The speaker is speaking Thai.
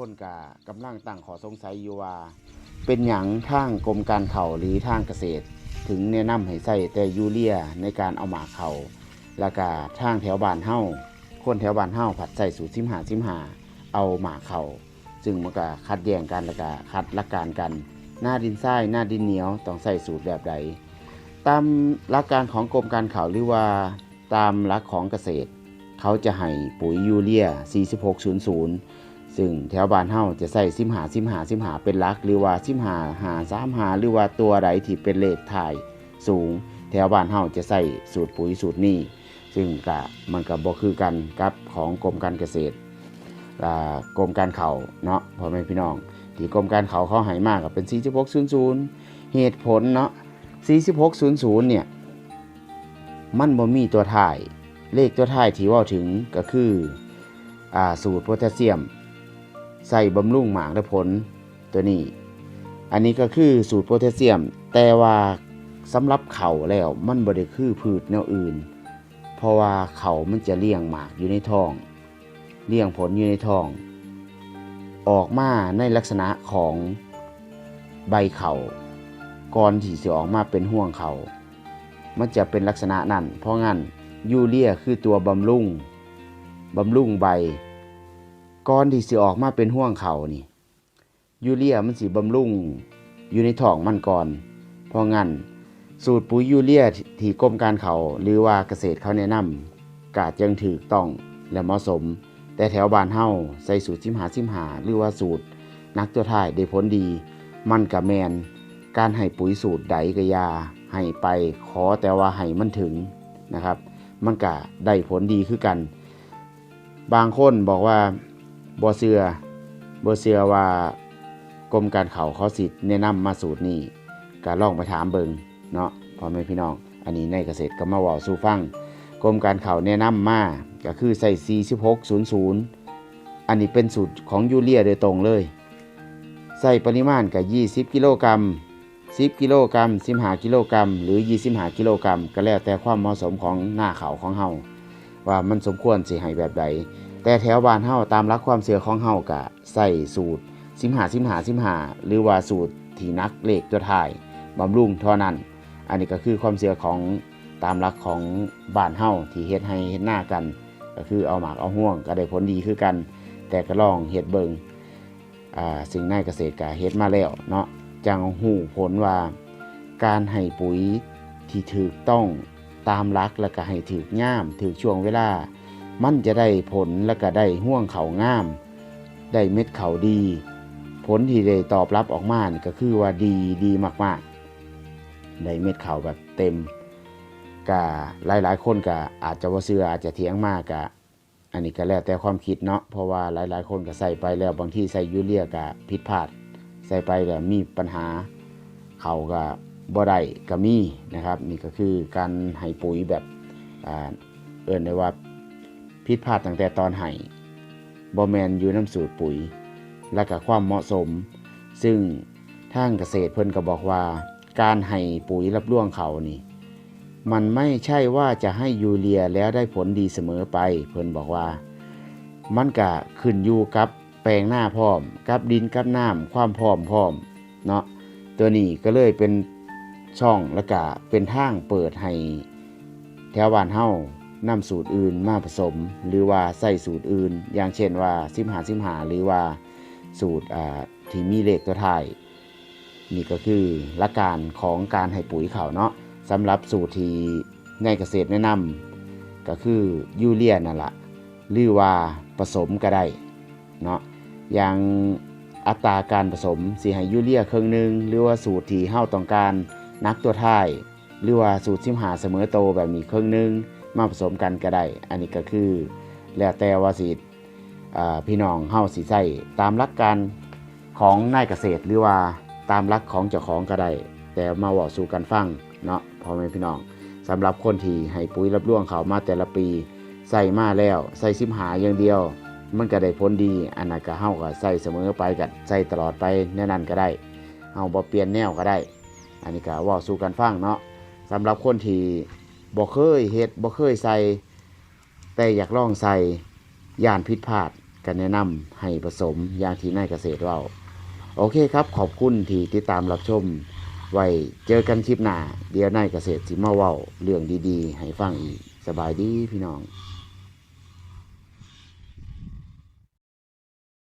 คนกากำลังตั้งขอสงสัยอยู่ว่า เป็นหยังทางกรมการเข่าหรือทางเกษตร ถึงแนะนำให้ใส่แต่ยูเรียในการเอาหมาเขาแล้วก็ทางแถวบ้านเฮาคนแถวบ้านเฮาผัดใส่สูตรซิมหาซิมหาเอาหมาเขาซึ่งมันก็คัดแย่งกันแล้วก็คัดลักการกัน หน้าดินทรายหน้าดินเหนียวต้องใส่สูตรแบบใดตามหลักการของกรมการข่าวหรือว่าตามหลักของเกษตร เขาจะให้ปุ๋ยยูเรีย 4600 ซึ่งแถวบ้านเฮาจะใส่ซิมหาซิมหาซิมหาเป็นลัก หรือว่าซิมหาหาสามหาหรือว่าตัวใดที่เป็นเลขถ่ายสูง แถวบ้านเฮาจะใส่สูตรปุ๋ยสูตรนี้ ซึ่งกะมันก็บ่คือกันกับของกรมการเกษตรกรมการเขาเนาะพ่อแม่พี่น้อง ที่กรมการเขาเขาให้มากกับเป็น 4600 เหตุผลเนาะ4600 เนี่ย มันบ่มีตัวถ่าย เลขตัวถ่ายที่ว่าถึงก็คืออ่าสูตรโพแทสเซียม ใส่บำรุงหมากและผลตัวนี้ อันนี้ก็คือสูตรโพแทสเซียม แต่ว่าสำหรับเขาแล้วมันบ่ได้คือพืชแนวอื่น เพราะว่าเขามันจะเลี้ยงหมากอยู่ในท้องเลี้ยงผลอยู่ในท้อง ออกมาในลักษณะของใบเขาก่อนที่จะออกมาเป็นห่วงเขามันจะเป็นลักษณะนั้น เพราะงั้นยูเรียคือตัวบำรุงบำรุงใบ ก่อนที่จะออกมาเป็นห่วงเขานี่ ยูเรียมันสิบำรุงอยู่ในท้องมันก่อน เพราะงั้นสูตรปุ๋ยยูเรียที่กรมการเขาหรือว่าเกษตรเขาแนะนำกาจังถือต้องและเหมาะสม แต่แถวบ้านเฮาใส่สูตรชิมหาชิมหาหรือว่าสูตร นักตัวท้ายได้ผลดี มันกับแมน การให้ปุ๋ยสูตรใดก็อยาให้ไปขอแต่ว่าให้มันถึงนะครับ มันก็ได้ผลดีคือกัน บางคนบอกว่า บ่เสือบ่เสือว่ากรมการเขาเขาสิแนะนำมาสูตรนี้ก็ลองไปถามเบิงเนาะพ่อแม่พี่น้อง อันนี้ในเกษตรก็มาว่าสู่ฟังกรมการเขาแนะนำมาก็คือใส่4600 อันนี้เป็นสูตรของยูเรียโดยตรงเลย ใส่ปริมาณกับ 20 กิโลกรัม10 กิโลกรัม15กิโลกรัมหรือ 25 กิโลกรัมก็แล้วแต่ความเหมาะสมของหน้าเขาของเฮาว่ามันสมควรสิให้แบบใด แต่แถวบ้านเฮาตามหลักความเสื่อของเฮากะใส่สูตร15 15 15หาซิมหาหรือว่าสูตรที่นักเลขตัวท้ายบำรุงเท่านั้น อันนี้ก็คือความเสื่อของตามหลักของบ้านเฮาที่เฮ็ดให้เฮ็ดหน้ากัน ก็คือเอาหมากเอาห่วงก็ได้ผลดีคือกัน แต่ก็ลองเฮ็ดเบิงอ่าสิ่งในเกษตรกาเฮ็ดมาแล้วเนาะจังหูผลว่า การให้ปุ๋ยที่ถูกต้องตามหลักแล้วก็ให้ถูกง่ามถูกช่วงเวลา มันจะได้ผลแล้วก็ได้ห่วงเขาง่าม ได้เม็ดเขาดี ผลที่ได้ตอบรับออกมานี่ก็คือว่าดีดีมากๆ ได้เม็ดเขาแบบเต็มกะหลายๆ คนก็อาจจะว่าเสืออาจจะเถียงมากกะอันนี้ก็แล้วแต่ความคิดเนาะเพราะว่าหลายๆ คนก็ใส่ไปแล้วบางที่ใส่ยูเรียก็ผิดพลาด ใส่ไปแล้วมีปัญหาเขาก็บ่ได้ก็มีนะครับ นี่ก็คือการให้ปุ๋ยแบบอ่าเอิ้นได้ว่า ผิดพลาดตั้งแต่ตอนให้บ่แมนอยู่น้ำสูตรปุ๋ย และก็ความเหมาะสม ซึ่งทางเกษตรเพิ่นก็บอกว่า การให้ปุ๋ยรับร่วงเขานี่ มันไม่ใช่ว่าจะให้ยูเรียแล้วได้ผลดีเสมอไป เพิ่นบอกว่า มันก็ขึ้นอยู่กับแปลงหน้าพร้อม กับดินกับน้ำความพร้อมพร้อมเนาะตัวนี้ก็เลยเป็นช่องและก็เป็นทางเปิดให้แถวบ้านเฮา นำสูตรอื่นมาผสม หรือว่าใส่สูตรอื่น อย่างเช่นว่าซิมหาซิมหาหรือว่าสูตรที่มีเลขตัวท้ายนี่ก็คือหลักการของการให้ปุ๋ยเขาเนาะสำหรับสูตรที่ในเกษตรแนะนำก็คือยูเรียนั่นแหละหรือว่าผสมก็ได้เนาะอย่างอัตราการผสมสีให้ยูเรียครึ่งหนึ่งหรือว่าสูตรที่เฮาต้องการนักตัวท้ายหรือว่าสูตรซิมหาเสมอโตแบบนี้ครึ่งหนึ่ง มาผสมกันก็ได้ อันนี้ก็คือแล้วแต่ว่าสิพี่น้องเฮาสิใส่ตามหลักการของนายเกษตรหรือว่าตามรักของเจ้าของก็ได้ แต่มาเว่าสู่กันฟังเนาะพ่อแม่พี่น้องสำหรับคนที่ให้ปุ๋ยรับร่วงเขามาแต่ละปีใส่มาแล้วใส่ซิมหาอย่างเดียว มันก็ได้ผลดีอันนั้นก็เฮาก็ใส่เสมอไปกันใส่ตลอดไปแน่นั้นก็ได้เฮาบ่เปลี่ยนแนวก็ได้ อันนี้ก็เว่าสู่กันฟังเนาะสำหรับคนที่ บ่เคยเฮ็ดบ่เคยใส่ แต่อยากลองใส่ยานพิษพลาดก็แนะนำให้ผสมยางที่นายเกษตรเว้าโอเคครับ ขอบคุณที่ติดตามรับชม ไว้เจอกันคลิปหน้า เดี๋ยวนายเกษตรสิมาเว้าเรื่องดีๆ ให้ฟังอีก สบายดีพี่น้อง